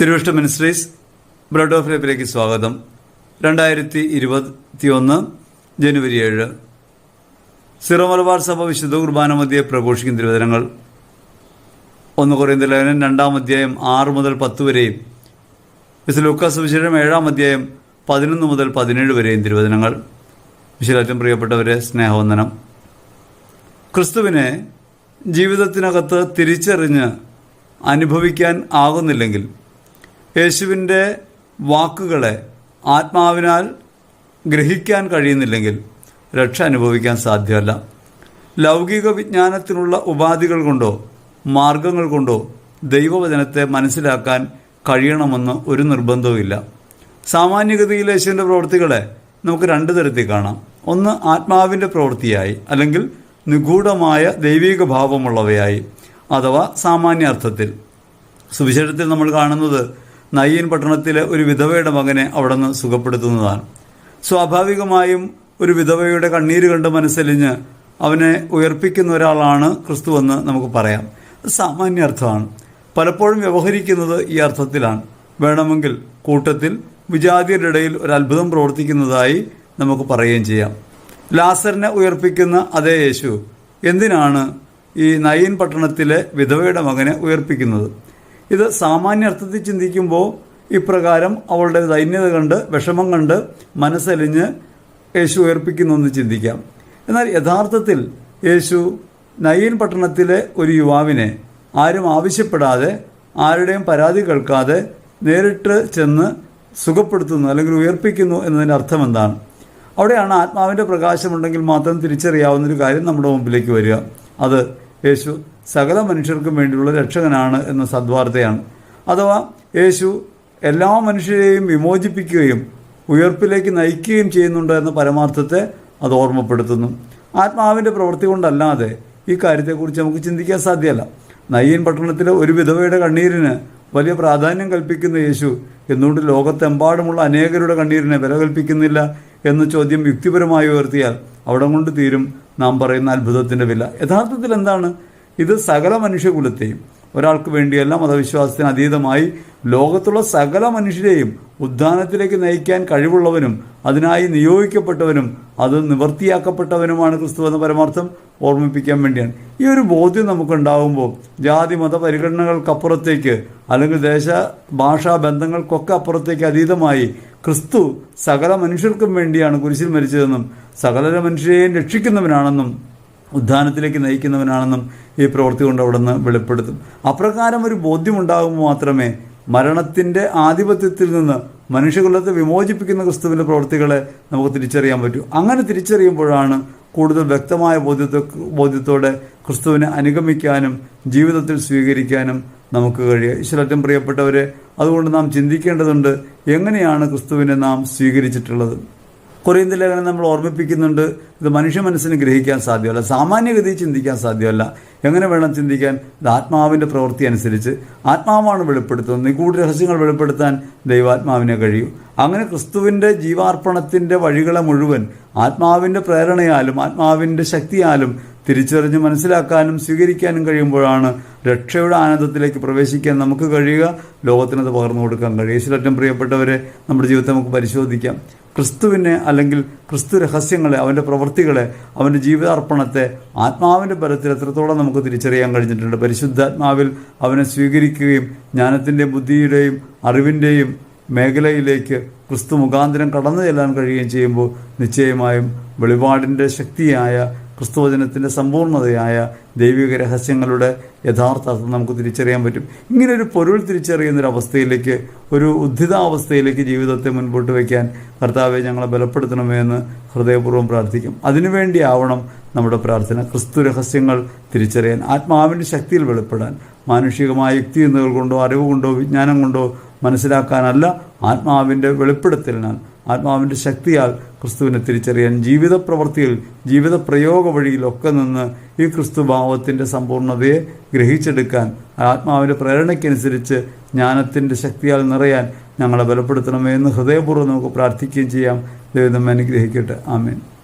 തിരുവിഷ്ട ministries blood of ലൈഫിലേക്ക് സ്വാഗതം. രണ്ടായിരത്തി ഇരുപത്തി ഒന്ന് ജനുവരി ഏഴ്. സിറോ മലബാർ സഭ വിശുദ്ധ കുർബാന മധ്യയെ പ്രഘോഷിക്കുന്ന തിരുവചനങ്ങൾ. ഒന്ന് കുറയുന്ന ലേഖനം രണ്ടാം അധ്യായം ആറ് മുതൽ പത്ത് വരെയും വിശുദ്ധ ലൂക്കാസ് വിശേഷം ഏഴാം അധ്യായം പതിനൊന്ന് മുതൽ പതിനേഴ് വരെയും തിരുവചനങ്ങൾ. വിശേഷം പ്രിയപ്പെട്ടവരെ സ്നേഹവന്ദനം. ക്രിസ്തുവിനെ ജീവിതത്തിനകത്ത് തിരിച്ചറിഞ്ഞ് അനുഭവിക്കാൻ ആകുന്നില്ലെങ്കിൽ യേശുവിന്റെ വാക്കുകളെ ആത്മാവിനാൽ ഗ്രഹിക്കാൻ കഴിയുന്നില്ലെങ്കിൽ രക്ഷ അനുഭവിക്കാൻ സാധ്യമല്ല. ലൗകിക വിജ്ഞാനത്തിനുള്ള ഉപാധികൾ കൊണ്ടോ മാർഗങ്ങൾ കൊണ്ടോ ദൈവവചനത്തെ മനസ്സിലാക്കാൻ കഴിയണമെന്ന് ഒരു നിർബന്ധവുമില്ല സാമാന്യഗതിയിൽ യേശുവിന്റെ പ്രവൃത്തികളെ നമുക്ക് രണ്ട് തരത്തിൽ കാണാം. ഒന്ന് ആത്മാവിന്റെ പ്രവൃത്തിയായി അല്ലെങ്കിൽ നിഗൂഢമായ ദൈവിക ഭാവമുള്ളവയായി അഥവാ സാമാന്യാർത്ഥത്തിൽ. സുവിശേഷത്തിൽ നമ്മൾ കാണുന്നത് നയ്യൻ പട്ടണത്തിലെ ഒരു വിധവയുടെ മകനെ അവിടെ നിന്ന് സുഖപ്പെടുത്തുന്നതാണ്. സ്വാഭാവികമായും ഒരു വിധവയുടെ കണ്ണീര് കണ്ട് മനസ്സലിഞ്ഞ് അവനെ ഉയർപ്പിക്കുന്ന ഒരാളാണ് ക്രിസ്തുവെന്ന് നമുക്ക് പറയാം. സാമാന്യ അർത്ഥമാണ്. പലപ്പോഴും വ്യവഹരിക്കുന്നത് ഈ അർത്ഥത്തിലാണ്. വേണമെങ്കിൽ കൂട്ടത്തിൽ വിജാതിയുടെ ഇടയിൽ ഒരു അത്ഭുതം പ്രവർത്തിക്കുന്നതായി നമുക്ക് പറയുകയും ചെയ്യാം. ലാസറിനെ ഉയർപ്പിക്കുന്ന അതേ യേശു എന്തിനാണ് ഈ നയീൻ പട്ടണത്തിലെ വിധവയുടെ മകനെ ഉയർപ്പിക്കുന്നത്? ഇത് സാമാന്യ അർത്ഥത്തിൽ ചിന്തിക്കുമ്പോൾ ഇപ്രകാരം അവളുടെ ദൈന്യത കണ്ട് വിഷമം കണ്ട് മനസ്സലിഞ്ഞ് യേശു എന്ന് ചിന്തിക്കാം. എന്നാൽ യഥാർത്ഥത്തിൽ യേശു നയീൻ പട്ടണത്തിലെ ഒരു യുവാവിനെ ആരും ആവശ്യപ്പെടാതെ ആരുടെയും പരാതി കേൾക്കാതെ നേരിട്ട് ചെന്ന് സുഖപ്പെടുത്തുന്നു അല്ലെങ്കിൽ ഉയർപ്പിക്കുന്നു എന്നതിന്റെ അർത്ഥം എന്താണ് അവിടെയാണ് ആത്മാവിന്റെ പ്രകാശമുണ്ടെങ്കിൽ മാത്രം തിരിച്ചറിയാവുന്നൊരു കാര്യം നമ്മുടെ മുമ്പിലേക്ക് വരിക. അത് യേശു സകല മനുഷ്യർക്കും വേണ്ടിയുള്ള രക്ഷകനാണ് എന്ന സദ്വാർത്തയാണ്. അഥവാ യേശു എല്ലാ മനുഷ്യരെയും വിമോചിപ്പിക്കുകയും ഉയർപ്പിലേക്ക് നയിക്കുകയും ചെയ്യുന്നുണ്ട് എന്ന പരമാർത്ഥത്തെ അത് ഓർമ്മപ്പെടുത്തുന്നു. ആത്മാവിന്റെ പ്രവൃത്തി കൊണ്ടല്ലാതെ ഈ കാര്യത്തെക്കുറിച്ച് നമുക്ക് ചിന്തിക്കാൻ സാധ്യമല്ല നയ്യൻ പട്ടണത്തിലെ ഒരു വിധവയുടെ കണ്ണീരിന് വലിയ പ്രാധാന്യം കൽപ്പിക്കുന്ന യേശു എന്നുകൊണ്ട് ലോകത്തെമ്പാടുമുള്ള അനേകരുടെ കണ്ണീരിനെ വില കൽപ്പിക്കുന്നില്ല എന്ന ചോദ്യം യുക്തിപരമായി ഉയർത്തിയാൽ അവിടെ കൊണ്ട് തീരും. നാം പറയുന്ന അത്ഭുതത്തിന്റെ വില. യഥാർത്ഥത്തിൽ എന്താണ്? ഇത് സകല മനുഷ്യകുലത്തെയും ഒരാൾക്ക് വേണ്ടിയല്ല മതവിശ്വാസത്തിന് അതീതമായി ലോകത്തുള്ള സകല മനുഷ്യരെയും ഉദ്ധാനത്തിലേക്ക് നയിക്കാൻ കഴിവുള്ളവനും അതിനായി നിയോഗിക്കപ്പെട്ടവനും അത് നിവർത്തിയാക്കപ്പെട്ടവനുമാണ് ക്രിസ്തു എന്ന പരമാർത്ഥം ഓർമ്മിപ്പിക്കാൻ വേണ്ടിയാണ്. ഈ ഒരു ബോധ്യം നമുക്കുണ്ടാകുമ്പോൾ ജാതി മത പരിഗണനകൾക്കപ്പുറത്തേക്ക് അല്ലെങ്കിൽ ദേശ ഭാഷാ ബന്ധങ്ങൾക്കൊക്കെ അപ്പുറത്തേക്ക് അതീതമായി ക്രിസ്തു സകല മനുഷ്യർക്കും വേണ്ടിയാണ് കുരിശിൽ മരിച്ചതെന്നും സകല മനുഷ്യരെയും രക്ഷിക്കുന്നവനാണെന്നും ഉദ്ധാനത്തിലേക്ക് നയിക്കുന്നവനാണെന്നും ഈ പ്രവൃത്തി കൊണ്ട് അവിടെ നിന്ന് വെളിപ്പെടുത്തും. അപ്രകാരം ഒരു ബോധ്യമുണ്ടാകുമ്പോൾ മാത്രമേ മരണത്തിന്റെ ആധിപത്യത്തിൽ നിന്ന് മനുഷ്യകുലത്തെ വിമോചിപ്പിക്കുന്ന ക്രിസ്തുവിന്റെ പ്രവൃത്തികളെ നമുക്ക് തിരിച്ചറിയാൻ പറ്റൂ. അങ്ങനെ തിരിച്ചറിയുമ്പോഴാണ് കൂടുതൽ വ്യക്തമായ ബോധ്യത്തെ ബോധ്യത്തോടെ ക്രിസ്തുവിനെ അനുഗമിക്കാനും ജീവിതത്തിൽ സ്വീകരിക്കാനും നമുക്ക് കഴിയുക. ഈശ്വരറ്റം പ്രിയപ്പെട്ടവരെ അതുകൊണ്ട് നാം ചിന്തിക്കേണ്ടതുണ്ട് എങ്ങനെയാണ് ക്രിസ്തുവിനെ നാം സ്വീകരിച്ചിട്ടുള്ളത്? കൊറിയന്ത ലേഖനം നമ്മൾ ഓർമ്മിപ്പിക്കുന്നുണ്ട്. ഇത് മനുഷ്യ മനസ്സിന് ഗ്രഹിക്കാൻ സാധ്യമല്ല. സാമാന്യഗതി ചിന്തിക്കാൻ സാധ്യമല്ല. എങ്ങനെ വേണം ചിന്തിക്കാൻ? ഇത് ആത്മാവിന്റെ പ്രവൃത്തി അനുസരിച്ച്. ആത്മാവാണ് വെളിപ്പെടുത്തുന്നത്. നിഗൂഢ രഹസ്യങ്ങൾ വെളിപ്പെടുത്താൻ ദൈവാത്മാവിനെ കഴിയും. അങ്ങനെ ക്രിസ്തുവിന്റെ ജീവാർപ്പണത്തിന്റെ വഴികളെ മുഴുവൻ ആത്മാവിന്റെ പ്രേരണയാലും ആത്മാവിന്റെ ശക്തിയാലും തിരിച്ചറിഞ്ഞ് മനസ്സിലാക്കാനും സ്വീകരിക്കാനും കഴിയുമ്പോഴാണ് രക്ഷയുടെ ആനന്ദത്തിലേക്ക് പ്രവേശിക്കാൻ നമുക്ക് കഴിയുക. ലോകത്തിനത് പകർന്നു കൊടുക്കാൻ കഴിയും. ഈശ്വരറ്റം പ്രിയപ്പെട്ടവരെ നമ്മുടെ ജീവിതത്തെ നമുക്ക് പരിശോധിക്കാം. ക്രിസ്തുവിനെ അല്ലെങ്കിൽ ക്രിസ്തു രഹസ്യങ്ങളെ അവന്റെ പ്രവൃത്തികളെ അവന്റെ ജീവിതാർപ്പണത്തെ ആത്മാവിന്റെ ബലത്തിൽ എത്രത്തോളം നമുക്ക് തിരിച്ചറിയാൻ കഴിഞ്ഞിട്ടുണ്ട്. പരിശുദ്ധാത്മാവിൽ അവനെ സ്വീകരിക്കുകയും ജ്ഞാനത്തിന്റെയും ബുദ്ധിയുടെയും അറിവിന്റെയും മേഖലയിലേക്ക് ക്രിസ്തു മുഖാന്തരം കടന്നു ചെല്ലാൻ കഴിയുകയും ചെയ്യുമ്പോൾ നിശ്ചയമായും വെളിപാടിന്റെ ശക്തിയായ ക്രിസ്തുവചനത്തിന്റെ സമ്പൂർണതയായ ദൈവിക രഹസ്യങ്ങളുടെ യഥാർത്ഥ അർത്ഥം നമുക്ക് തിരിച്ചറിയാൻ പറ്റും. ഇങ്ങനെ ഒരു പൊരുൾ തിരിച്ചറിയുന്നൊരവസ്ഥയിലേക്ക് ഒരു ഉദ്ധിതാവസ്ഥയിലേക്ക് ജീവിതത്തെ മുൻപോട്ട് വയ്ക്കാൻ കർത്താവെ ഞങ്ങളെ ബലപ്പെടുത്തണമെന്ന് ഹൃദയപൂർവം പ്രാർത്ഥിക്കും. അതിനുവേണ്ടിയാവണം നമ്മുടെ പ്രാർത്ഥന. ക്രിസ്തു രഹസ്യങ്ങൾ തിരിച്ചറിയാൻ ആത്മാവിന്റെ ശക്തിയിൽ വെളിപ്പെടാൻ മാനുഷികമായ യുക്തി കൊണ്ടോ അറിവ് കൊണ്ടോ വിജ്ഞാനം കൊണ്ടോ മനസ്സിലാക്കാനല്ല ആത്മാവിന്റെ വെളിപ്പെടുത്തലിനാൽ ആത്മാവിന്റെ ശക്തിയാൽ ക്രിസ്തുവിനെ തിരിച്ചറിയാൻ ജീവിത പ്രവൃത്തിയിൽ ജീവിത പ്രയോഗ വഴിയിലൊക്കെ നിന്ന് ഈ ക്രിസ്തുഭാവത്തിന്റെ സമ്പൂർണതയെ ഗ്രഹിച്ചെടുക്കാൻ ആത്മാവിന്റെ പ്രേരണയ്ക്കനുസരിച്ച് ജ്ഞാനത്തിന്റെ ശക്തിയാൽ നിറയാൻ ഞങ്ങളെ ബലപ്പെടുത്തണമേ എന്ന് ഹൃദയപൂർവം നമുക്ക് പ്രാർത്ഥിക്കുകയും ചെയ്യാം. ദൈവം അനുഗ്രഹിക്കട്ടെ. ആമേൻ.